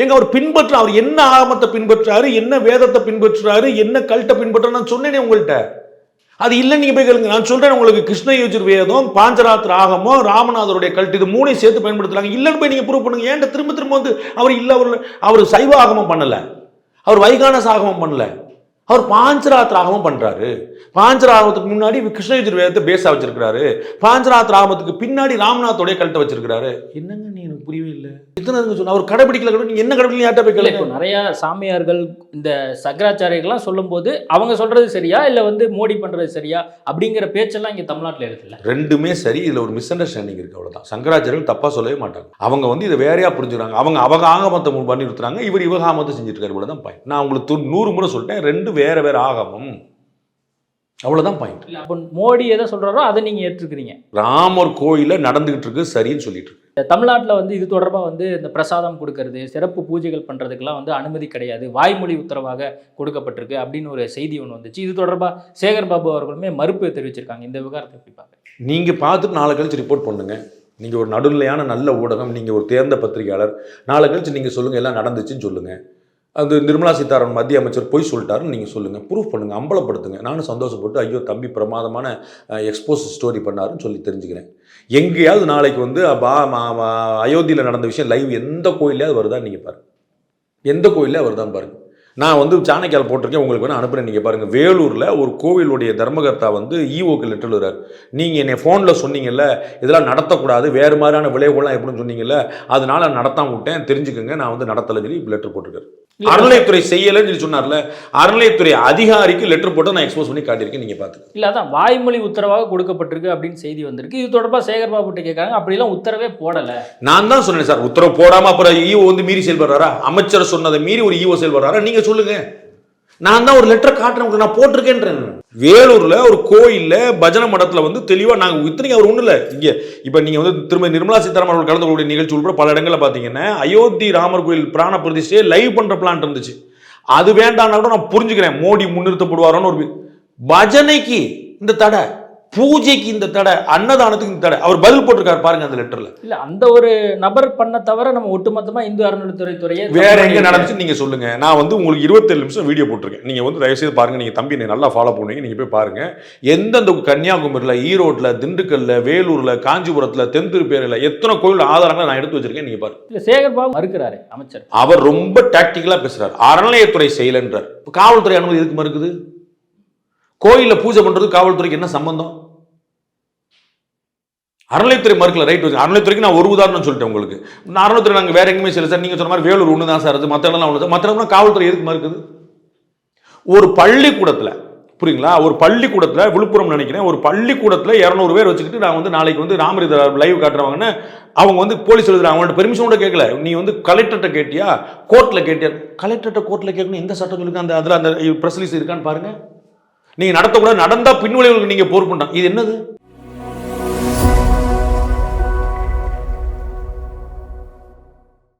எங்க அவர் பின்பற்ற அவர் என்ன ஆகமத்தை பின்பற்றாரு என்ன வேதத்தை பின்பற்றுறாரு என்ன கல்ட்டை பின்பற்ற நான் சொன்னேனே உங்கள்கிட்ட அது இல்லை நீங்க போய் கேளுங்க. நான் சொல்றேன் உங்களுக்கு கிருஷ்ணயஜுர் வேதம் பாஞ்சராத்திர ஆகமோ ராமநாதருடைய கல்ட்டு இது மூணையும் சேர்த்து பயன்படுத்துறாங்க. இல்லைன்னு போய் நீங்க ப்ரூவ் பண்ணுங்க. ஏன்ட்ட திரும்ப திரும்ப வந்து அவர் இல்லை அவர் அவர் சைவ ஆகமம் பண்ணல. அவர் வைகான சாகமம் பண்ணல. அவர் பாஞ்சராத்திர ஆகமம் பண்றாரு. பாஞ்சராகமத்துக்கு முன்னாடி கிருஷ்ண யஜுர் வேதத்தை பேச வச்சிருக்கிறாரு. பாஞ்சராத்திர ஆகமத்துக்கு பின்னாடி ராமநாதோடைய கல்ட்டை வச்சிருக்கிறாரு. என்னங்க நீ எனக்கு புரியவே இல்லை? எத்தனை சொன்ன அவர் கடைபிடிக்கல கூட நீங்க என்ன கடைபிடிக்கல யார்ட்ட போய் கேளுங்க. இப்போ நிறைய சாமியார்கள் இந்த சங்கராச்சாரியர்கள்லாம் சொல்லும்போது அவங்க சொல்றது சரியா? இல்ல வந்து மோடி பண்றது சரியா? அப்படிங்கிற பேச்செல்லாம் இங்க தமிழ்நாட்டுல இருக்குல்ல ரெண்டுமே சரி இதுல ஒரு மிஸ் அண்டர்ஸ்டாண்டிங் இருக்கு அவ்வளவுதான். சங்கராச்சாரியர்கள் தப்பா சொல்லவே மாட்டாங்க. அவங்க வந்து இதை வேறையா புரிஞ்சுக்கிறாங்க. அவங்க அவங்க ஆகமத்தை பண்ணி நிறுத்துறாங்க இவர் இவக ஆகமத்தை செஞ்சுட்டு இருக்காரு பாயிண்ட் நான் உங்களுக்கு நூறு முறை சொல்லிட்டேன் ரெண்டு வேற வேற ஆகமம் அவ்வளவுதான் பாயிண்ட் அப்போ மோடி எதை சொல்றாரோ அதை நீங்க ஏற்றுக்கிறீங்க. ராமர் கோயில நடந்துகிட்டு இருக்கு சரின்னு சொல்லிட்டு இருக்கு. தமிழ்நாட்டுல வந்து இது தொடர்பா வந்து இந்த பிரசாதம் கொடுக்கறது சிறப்பு பூஜைகள் பண்றதுக்கெல்லாம் வந்து அனுமதி கிடையாது. வாய்மொழி உத்தரவாக கொடுக்கப்பட்டிருக்கு அப்படின்னு ஒரு செய்தி ஒன்று வந்துச்சு. இது தொடர்பா சேகர் பாபு அவர்களுமே மறுப்பு தெரிவிச்சிருக்காங்க. இந்த விவகாரத்தை எப்படி பார்க்குறீங்க? நீங்க பார்த்துட்டு நாளை கழிச்சு ரிப்போர்ட் பண்ணுங்க. நீங்க ஒரு நடுநிலையான நல்ல ஊடகம் நீங்க ஒரு தேர்ந்த பத்திரிகையாளர். நாளை கழிச்சு நீங்க சொல்லுங்க எல்லாம் நடந்துச்சுன்னு சொல்லுங்க. அது நிர்மலா சீதாராமன் மத்திய அமைச்சர் பொய் சொல்லிட்டாருன்னு நீங்கள் சொல்லுங்கள் ப்ரூஃப் பண்ணுங்கள் அம்பலப்படுத்துங்க. நானும் சந்தோஷப்பட்டு ஐயோ தம்பி பிரமாதமான எக்ஸ்போஸ் ஸ்டோரி பண்ணாருன்னு சொல்லி தெரிஞ்சுக்கிறேன். எங்கேயாவது நாளைக்கு வந்து பா அயோத்தியில் நடந்த விஷயம் லைவ் எந்த கோயிலையாவது வருதான்னு நீங்கள் பாருங்கள் எந்த கோயிலே வருதான் பாருங்கள் நான் வந்து சாணக்கியால் போட்டிருக்கேன் உங்களுக்கு வேணா அனுப்புகிறேன் நீங்கள் பாருங்கள் வேலூரில் ஒரு கோவிலுடைய தர்மகர்த்தா வந்து ஈஓக்கு லெட்டர் வர்றார் நீங்கள் என்னை ஃபோனில் சொன்னீங்கல்ல இதெல்லாம் நடத்தக்கூடாது வேறு மாதிரியான விளைவுகள்லாம் எப்படின்னு சொன்னீங்கல்ல அதனால் நான் நடத்தாம விட்டேன் தெரிஞ்சுக்கோங்க. நான் வந்து நடத்தலை சொல்லி லெட்டர் போட்டிருக்காரு. அறநிலையத்துறை செய்யலைன்னு சொல்லி சொன்னார்ல அறநிலையத்துறை அதிகாரிக்கு லெட்டர் போட்டு நான் எக்ஸ்போஸ் பண்ணி காட்டியிருக்கேன் நீங்கள் பார்த்துக்க இல்ல அதான் வாய்மொழி உத்தரவாக கொடுக்கப்பட்டிருக்கு அப்படின்னு செய்தி வந்திருக்கு. இது தொடர்பா சேகர் பாபு கேட்காங்க அப்படிலாம் உத்தரவே போடல. நான் தான் சொன்னேன் சார் உத்தரவு போடாம அப்புறம் ஈஓ வந்து மீறி செயல்படுறாரா? அமைச்சர் சொன்னதை மீறி ஒரு ஈஓ செயல்படுறாரா? நீங்க சொல்லுங்க. நான் தான் ஒரு லெட்டர் காட்டுறேன் உங்களுக்கு நான் போட்டிருக்கேன்றேன். வேலூர்ல ஒரு கோயில்ல பஜனை மடத்துல வந்து தெளிவா நாங்க இத்தனைக்கு அவர் ஒன்றும் இல்ல இங்க இப்ப நீங்க வந்து திரும்ப நிர்மலா சீதாராமன் அவர்கள் கலந்து கொள்ள நிகழ்ச்சி உள்பட பல இடங்கள்ல பாத்தீங்கன்னா அயோத்தி ராமர் கோயில் பிராண பிரதிஷ்டையை லைவ் பண்ற பிளான் இருந்துச்சு. அது வேண்டாம்னா கூட நான் புரிஞ்சுக்கிறேன். மோடி முன்னிறுத்தப்படுவாரோன்னு ஒரு பஜனைக்கு இந்த தடை. பூஜைக்கு இந்த தடை அன்னதானத்துக்கு இந்த தடை. அவர் பதில் போட்டிருக்காரு பாருங்க அந்த லெட்டர்ல இல்ல அந்த ஒரு நபர் பண்ண தவிர நம்ம ஒட்டுமொத்தமா இந்து அறநிலைத்துறை துறையை வேற எங்க நடந்துச்சு நீங்க சொல்லுங்க. நான் வந்து உங்களுக்கு இருபத்தேழு நிமிஷம் வீடியோ போட்டிருக்கேன். நீங்க வந்து தயவு செய்து பாருங்க நீங்க தம்பி நல்லா ஃபாலோ பண்ணுவீங்க நீங்க போய் பாருங்க. எந்தெந்த கன்னியாகுமரியில ஈரோட்ல திண்டுக்கல்ல வேலூர்ல காஞ்சிபுரத்துல தென்திருப்பேரில எத்தனை கோயில் ஆதாரங்களை நான் எடுத்து வச்சிருக்கேன் நீங்க பாருங்க. இல்ல சேகர் பாபு மறுக்கிறாரு அமைச்சர். அவர் ரொம்ப டாக்டிக்கலா பேசுறாரு. அறநிலையத்துறை செயலன்றார். காவல்துறை அனுமதி எதுக்கு மறுக்குது? கோயில்ல பூஜை பண்றது காவல்துறைக்கு என்ன சம்பந்தம்? அறநிலைத்துறை மறுக்கல ரைட் வச்சு அறநிலைத்துறைக்கு நான் ஒரு உதாரணம் சொல்லிட்டேன் உங்களுக்கு. நான் அறநிலைத்துறை நாங்கள் வேற எங்கேயுமே செய்யல சார். நீங்கள் சொன்ன மாதிரி வேலூர் ஒன்று தான் சார். அது மற்ற இடம்லாம் ஒன்று மற்ற இடம்லாம் காவல்துறை எதுக்கு மறுக்குது? ஒரு பள்ளிக்கூடத்தில் புரியுங்களா? ஒரு பள்ளிக்கூடத்தில் விழுப்புரம் நினைக்கிறேன் ஒரு பள்ளிக்கூடத்தில் இரநூறு பேர் வச்சுக்கிட்டு நான் வந்து நாளைக்கு வந்து ராமரித லைவ் காட்டுறவங்கன்னு அவங்க வந்து போலீஸ் எழுதுறாங்க. அவங்கள்ட்ட பெர்மிஷன் கூட கேட்கல. நீ வந்து கலெக்டர்கிட்ட கேட்டியா? கோர்ட்டில் கேட்டியா? கலெக்டர்கிட்ட கோர்ட்டில் கேட்கணும். எந்த சட்டம் சொல்லுங்க அந்த அதில் அந்த ப்ரெஸ் ரிலீஸ் இருக்கான்னு பாருங்கள் நீங்கள் நடத்தக்கூடாது. நடந்தால் பின்விளைவுகளுக்கு நீங்கள் பொறுப்புண்டாம் இது என்னது?